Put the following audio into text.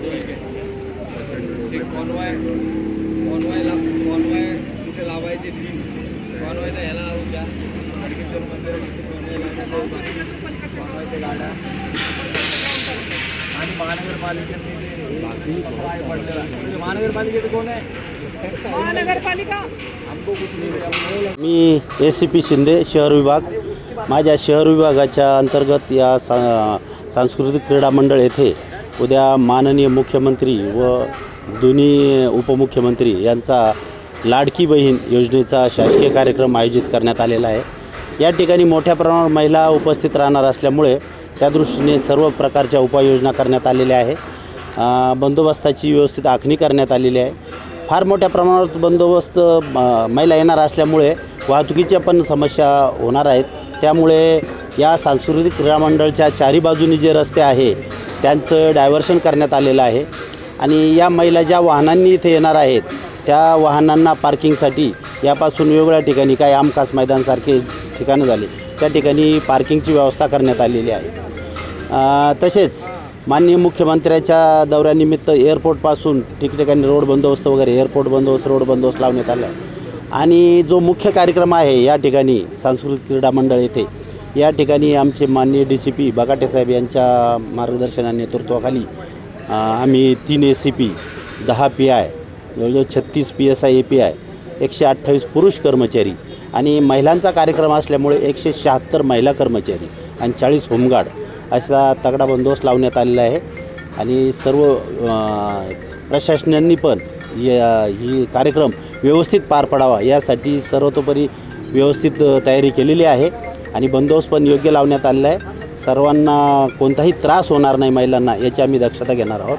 ठीक आहे ते कॉन्वॉय कॉन्वॉयला कॉन्वॉय तिथे लावायचे तीन कॉन्वॉयला ह्याला लावून द्या. खडकेश्वर मंदिर तिथे कॉन्वॉय लावून कॉन्वॉयच्या गाड्या. आणि महानगरपालिकेत काय पडलेला? महानगरपालिकेचं कोण आहे? महानगरपालिका. हमको कुछ नहीं मिला मी ए सी पी शिंदे शहर विभाग. माझ्या शहर विभागाच्या अंतर्गत या सा सांस्कृतिक क्रीडा मंडळ येथे उद्या माननीय मुख्यमंत्री व दोन्ही उपमुख्यमंत्री यांचा लाडकी बहीण योजनेचा शासकीय कार्यक्रम आयोजित करण्यात आलेला आहे. या ठिकाणी मोठ्या प्रमाणावर महिला उपस्थित राहणार असल्यामुळे त्या दृष्टीने सर्व प्रकारच्या उपाययोजना करण्यात आलेल्या आहे बंदोबस्ताची व्यवस्थित आखणी करण्यात आलेली आहे. फार मोठ्या प्रमाणात बंदोबस्त महिला येणार असल्यामुळे वाहतुकीच्या पण समस्या होणार आहेत. त्यामुळे या सांस्कृतिक क्रीडा मंडळच्या चारी बाजूनी जे रस्ते आहे त्यांचं डायव्हर्शन करण्यात आलेलं आहे. आणि या महिला ज्या वाहनांनी इथे येणार आहेत त्या वाहनांना पार्किंगसाठी यापासून वेगवेगळ्या ठिकाणी काही आमखास मैदानसारखे ठिकाणं झाले त्या ठिकाणी पार्किंगची व्यवस्था करण्यात आलेली आहे. तसेच माननीय मुख्यमंत्र्याच्या दौऱ्यानिमित्त एअरपोर्टपासून ठिकठिकाणी रोड बंदोबस्त वगैरे एअरपोर्ट बंदोबस्त रोड बंदोबस्त लावण्यात आला आहे. आणि जो मुख्य कार्यक्रम आहे या ठिकाणी सांस्कृतिक क्रीडा मंडळ येथे या ठिकाणी आमचे माननीय डी सी पी बगाटे साहेब यांच्या मार्गदर्शन आणि नेतृत्वाखाली आम्ही तीन ए सी पी दहा पी आय जवळजवळ छत्तीस P S I A P I एकशे अठ्ठावीस पुरुष कर्मचारी आणि महिलांचा कार्यक्रम असल्यामुळे एकशे शहात्तर महिला कर्मचारी आणि चाळीस होमगार्ड असा तगडा बंदोबस्त लावण्यात आलेला आहे. आणि सर्व प्रशासनांनी पण या ही कार्यक्रम व्यवस्थित पार पडावा यासाठी सर्वतोपरी व्यवस्थित तयारी केलेली आहे आणि बंदोबस्त पण योग्य लावण्यात आलेला आहे. सर्वांना कोणताही त्रास होणार नाही महिलांना याची आम्ही दक्षता घेणार आहोत.